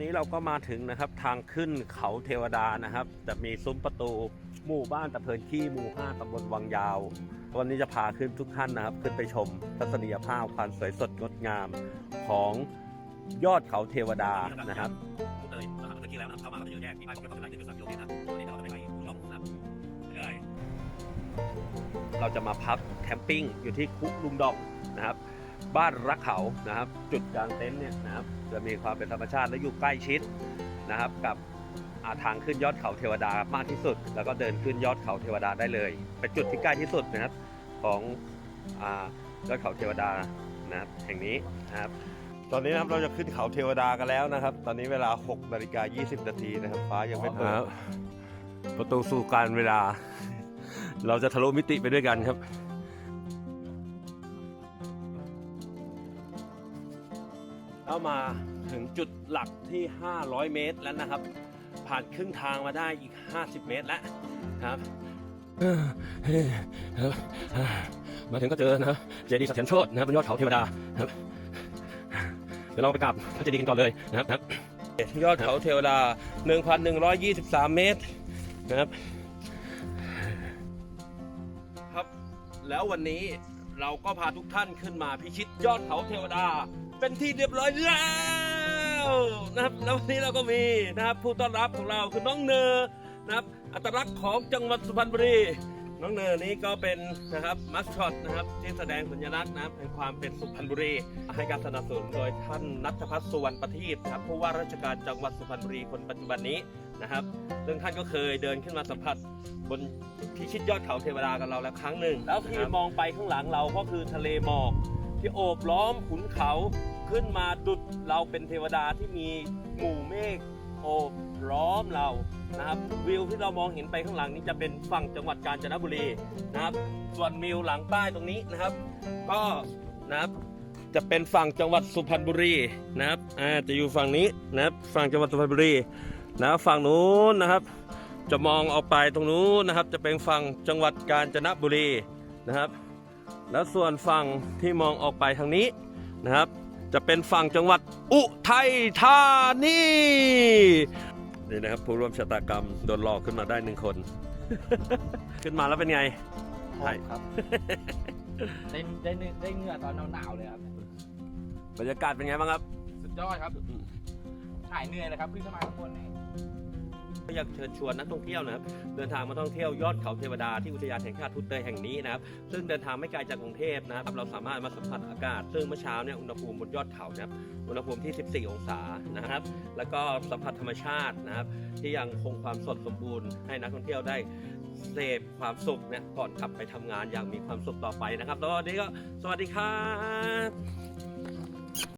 นี้เราก็มาถึงนะครับทางขึ้นเขาเทวดานะครับ จะมีซุ้มประตูหมู่บ้านตะเพินขี้หมู่ห้าตำบลวังยาว วันนี้จะพาขึ้นทุกท่านนะครับ ขึ้นไปชมทัศนียภาพความสวยสดงดงามของยอดเขาเทวดานะครับเอ่ยเมื่อกี้แล้วนะครับเข้ามาก็จะเยอแยะมีป้ายบอกเป็นความเป็นจุดสามกิโลเมตรนะตอนนี้เราจะไปผู้ชมนะครับเราจะมาพักแคมปิ้งอยู่ที่คุลุงดองนะครับ บ้านรักเขานะครับ จุดกลางเต็นท์เนี่ยนะครับจะมีความเป็นธรรมชาติและอยู่ใกล้ชิดนะครับ กับอาทางขึ้นยอดเขาเทวดามากที่สุด แล้วก็เดินขึ้นยอดเขาเทวดาได้เลยเป็นจุดที่ใกล้ที่สุดนะครับของอยอดเขาเทวดานะครับแห่งนี้นะครับ ตอนนี้นะครับเราจะขึ้นเขาเทวดากันแล้วนะครับ ตอนนี้เวลา6นาฬิกา20นาทีนะครับฟ้ายังไม่เปิดประตูสู่การเวลา เราจะทะลุมิติไปด้วยกันครับ เข้ามาถึงจุดหลักที่ 500 เมตรแล้วนะครับ ผ่านครึ่งทางมาได้อีก 50 เมตรแล้วครับมาถึงก็เจอนะเจดีย์สัเทียนโชตนะครับบนยอดเขาเทวดาครับเดี๋ยวเราไปกราบพระเจดีย์กันก่อนเลยนะครับครับยอดเขาเทวดา 1,123 เมตรนะครับครับ แล้ววันนี้เราก็พาทุกท่านขึ้นมาพิชิตยอดเขาเทวดา เป็นที่เรียบร้อยแล้วนะครับแล้ววันนี้เราก็มีนะครับผู้ต้อนรับของเราคือน้องเนอนะครับ อัตลักษณ์ของจังหวัดสุพรรณบุรีน้องเนอนี้ก็เป็นนะครับมัสคอตนะครับที่แสดงสัญลักษณ์นะครับแห่งความเป็นสุพรรณบุรีให้การสนับสนุนโดยท่านนัทพัฒน์สุวรรณประทีปนะครับผู้ว่าราชการจังหวัดสุพรรณบุรีคนปัจจุบันนี้นะครับซึ่งท่านก็เคยเดินขึ้นมาสัมผัสบนพิชิตยอดเขาเทวดากับเราแล้วครั้งหนึ่ง แล้วที่มองไปข้างหลังเราก็คือทะเลหมอก ที่โอบล้อมขุนเขาขึ้นมาดุดเราเป็นเทวดาที่มีหมู่เมฆโอบล้อมเรานะครับวิวที่เรามองเห็นไปข้างหลังนี้จะเป็นฝั่งจังหวัดกาญจนบุรีนะครับ ส่วนวิวหลังใต้ตรงนี้นะครับ ก็นะครับจะเป็นฝั่งจังหวัดสุพรรณบุรีนะครับอ่าจะอยู่ฝั่งนี้นะครับฝั่งจังหวัดสุพรรณบุรีนะฝั่งนู้นนะครับ จะมองออกไปตรงนู้นนะครับ จะเป็นฝั่งจังหวัดกาญจนบุรีนะครับ แล้วส่วนฝั่งที่มองออกไปทางนี้นะครับ จะเป็นฝั่งจังหวัดอุทัยธานีนี่นะครับผู้ร่วมชะตากรรมโดนหลอกขึ้นมาได้หนึ่งคน ขึ้นมาแล้วเป็นไงใช่ครับได้ได้เนื้อได้เหงื่อตอนหนาวๆเลยครับบรรยากาศเป็นไงบ้างครับ สุดยอดครับหายเหนื่อยเลยครับขึ้นมาข้างบนนี่ ก็อยากเชิญชวนนักท่องเที่ยวนะครับเดินทางมาท่องเที่ยวยอดเขาเทวดาที่อุทยานแห่งชาติพุทธเตยแห่งนี้นะครับซึ่งเดินทางไม่ไกลจากกรุงเทพนะครับเราสามารถมาสัมผัสอากาศ ซึ่งเมื่อเช้าเนี่ยอุณหภูมิบนยอดเขานะครับอุณหภูมิที่ 14 องศานะครับ แล้วก็สัมผัสธรรมชาตินะครับ ที่ยังคงความสดสมบูรณ์ให้นักท่องเที่ยวได้เสพความสุขเนี่ยก่อนกลับไปทำงานอย่างมีความสุขต่อไปนะครับแล้ววันนี้ก็สวัสดีครับ